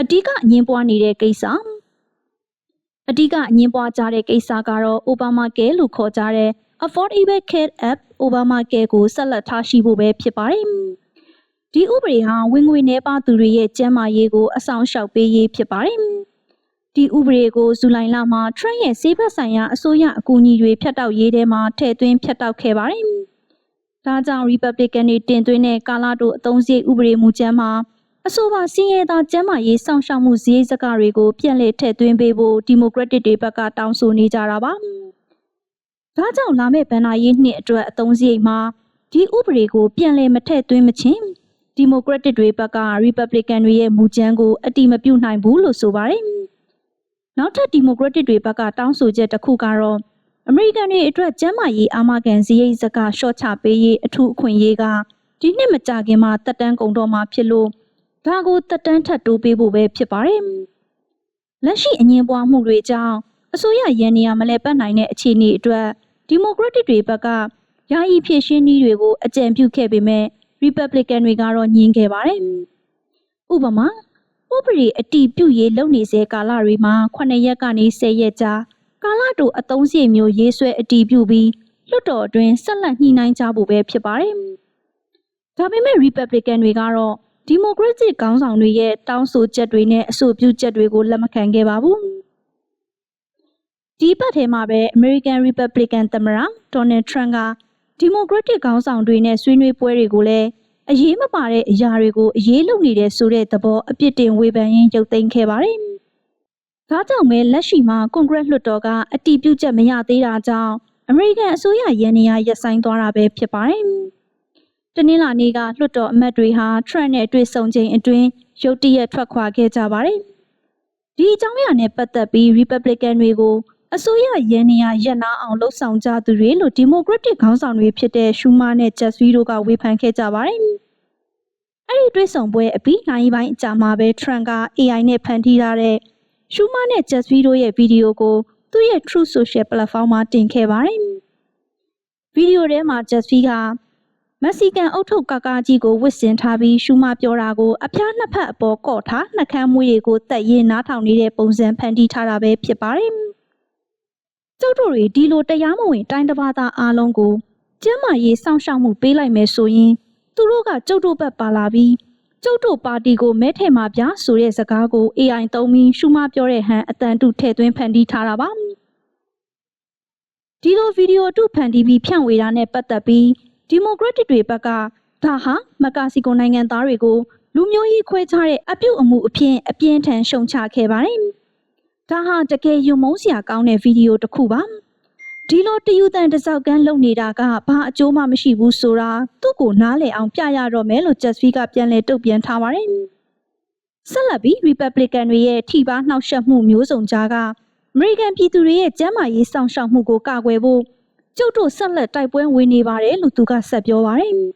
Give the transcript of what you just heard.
အဓိကအငင်းပွားနေတဲ့ကိစ္စအဓိကအငင်းပွားကြတဲ့ကိစ္စကတော့ Obamacare လို့ခေါ်ကြတဲ့ Affordable Care Act Obamacare ကိုဆက်လက်ထားရှိဖို့ပဲဖြစ်ပါတယ်။ဒီဥပဒေဟာဝင်ငွေနှဲပါသူတွေရဲ့ကျန်းမာရေးကိုအဆောင်ရှောက်ပေးရေးဖြစ်ပါတယ်။ဒီဥပဒေကိုဇူလိုင်လမှာ Trump ရဲ့စေဘက်ဆိုင်ရာအစိုးရအကူအညီတွေဖြတ်တောက်ရေးထဲမှာထည့်သွင်းဖြတ်တောက်ခဲ့ပါတယ်။ဒါကြောင့် Republican တွေတင်သွင်းတဲ့ကာလာတိုအသုံးစရိတ်ဥပဒေမူကြမ်းမှာ အဆိုပါစင်းရဲသားကျန်းမာရေးစောင့်ရှောက်မှုစည်းစကတွေကိုပြန်လည်ထည့်သွင်းပေးဖို့ဒီမိုကရက်တစ်တွေဘက်ကတောင်းဆိုနေကြတာပါ။ဒါကြောင့်လာမယ့်ဗန်နာရေးနှစ်အတွက်အသုံးစရိတ်မှာဒီဥပဒေကိုပြန်လည်မထည့်သွင်းမချင်းဒီမိုကရက်တစ်တွေဘက်က Republican တွေရဲ့မူကြမ်းကိုအတိမပြုနိုင်ဘူးလို့ဆိုပါတယ်။နောက်ထပ်ဒီမိုကရက်တစ်တွေဘက်ကတောင်းဆိုချက်တစ်ခုကတော့အမေရိကန်တွေအတွက်ကျန်းမာရေးအာမခံစည်းရိမ်စကရှော့ချပေးရေးအထူးအခွင့်အရေးကဒီနှစ်မကြခင်မှာတက်တန်းကုန်တော့မှာဖြစ်လို့ ဒါကိုတက်တန်းထပ်တိုးပေးဖို့ပဲဖြစ်ပါတယ်။လက်ရှိအငင်းပွားမှုတွေကြောင့်အစိုးရရန်နေရမလဲပတ်နိုင်တဲ့အခြေအနေအတွက်ဒီမိုကရက်တစ်တွေဘက်ကယာယီဖြည့်ရှင်းနည်းတွေကိုအကြံပြုခဲ့ပေမဲ့ Republican တွေကတော့ညှင်းခဲ့ပါတယ်။ဥပမာဥပဒေအတီးပြုတ်ရေးလုပ်နေစေကာလတွေမှာ9ရက်ကနေ10ရက်ကြာကာလတိုအသုံးစရိတ်မျိုးရေးဆွဲအတီးပြုတ်ပြီးလွှတ်တော်အတွင်းဆက်လက်ညှိနှိုင်းကြဖို့ပဲဖြစ်ပါတယ်။ဒါပေမဲ့ Republican တွေကတော့ ဒီမိုကရက်တစ်ခေါင်းဆောင်တွေရဲ့တောင်းဆိုချက်တွေနဲ့အဆိုပြုချက်တွေကိုလက်မခံခဲ့ပါဘူး။ဒီပတ်ထဲမှာပဲ American Republican သမ္မတ Donald Trump ကဒီမိုကရက်တစ်ခေါင်းဆောင်တွေနဲ့ဆွေးနွေးပွဲတွေကိုလည်းအရေးမပါတဲ့အရာတွေကိုအရေးလုပ်နေတဲ့ဆိုတဲ့သဘောအပြစ်တင်ဝေဖန်ရင်းရုပ်သိမ်းခဲ့ပါတယ်။ဒါကြောင့်ပဲလက်ရှိမှာကွန်ဂရက်လွှတ်တော်ကအတည်ပြုချက်မရသေးတာကြောင့်အမေရိကန်အစိုးရရန်နေရရပ်ဆိုင်းသွားတာပဲဖြစ်ပါတယ်။ တနင်္လာနေ့ကလွှတ်တော်အမတ်တွေဟာ Trump နဲ့တွေ့ဆုံချိန်အတွင်းရုတ်တရက်ထွက်ခွာခဲ့ကြပါတယ်။ဒီအကြောင်းအရာနဲ့ပတ်သက်ပြီး Republican တွေကိုအစိုးရရန်နေရရပ်နာအောင်လှုံ့ဆော်ကြသူတွေလို့ဒီမိုကရက်တစ်ခေါင်းဆောင်တွေဖြစ်တဲ့ရှူမာနဲ့ဂျက်စဖီတို့ကဝေဖန်ခဲ့ကြပါတယ်။အဲ့ဒီတွေ့ဆုံပွဲအပြီးနိုင်ပိုင်းအကြာမှာပဲ Trump က AI နဲ့ဖန်တီးထားတဲ့ရှူမာနဲ့ဂျက်စဖီတို့ရဲ့ဗီဒီယိုကိုသူ့ရဲ့ True Social Platform မှာတင်ခဲ့ပါတယ်။ဗီဒီယိုထဲမှာဂျက်စဖီက မက္ဆီကန်အုတ်ထုပ်ကာကာကြီးကိုဝစ်စင်ထားပြီးရှူမာပြောတာကိုအဖျားနှစ်ဖက်အပေါ်ကော့ထားနှကမ်းမွေးတွေကိုတက်ရင်နားထောင်နေတဲ့ပုံစံဖန်တီးထားတာပဲဖြစ်ပါတယ်။ကျုပ်တို့တွေဒီလိုတရားမဝင် တိုင်းတစ်ပါးသားအားလုံးကိုကျမ်းမာရေးစောင့်ရှောက်မှုပေးလိုက်မယ်ဆိုရင်သူတို့ကကျုပ်တို့ဘက်ပါလာပြီးကျုပ်တို့ပါတီကိုမဲထဲမှာပြဆိုတဲ့စကားကို AI သုံးပြီးရှုမပြောတဲ့ဟန်အတန်တုထည့်သွင်းဖန်တီးထားတာပါဒီလိုဗီဒီယိုတုဖန်တီးပြီးဖြန့်ဝေတာနဲ့ပတ်သက်ပြီး ဒီမိုကရက်တစ်တွေဘက်ကဒါဟာမက္ကာစီကိုနိုင်ငံသားတွေကိုလူမျိုးရေးခွဲခြားတဲ့အပြုတ်အမှုအဖြစ်အပြင်းထန်ရှုံချခဲ့ပါတယ်ဒါဟာတကယ်ယုံမုန်းစရာကောင်းတဲ့ဗီဒီယိုတစ်ခုပါဒီလိုတယူတန်တစောက်ကန်းလုပ်နေတာကဘာအကျိုးမှမရှိဘူးဆိုတာသူ့ကိုနားလည်အောင်ပြရတော့မယ်လို့ဂျက်စဖီကပြန်လည်တုတ်ပြန်ထားပါတယ်ဆက်လက်ပြီး Republican တွေရဲ့ထိပါနှောက်ယှက်မှုမျိုးစုံကြားက American ပြည်သူတွေရဲ့ကျန်းမာရေးစောင့်ရှောက်မှုကိုကာကွယ်ဖို့ ကျုပ်တို့ဆက်လက်တိုက်ပွဲဝင်နေပါတယ်လို့သူကဆက်ပြောပါတယ်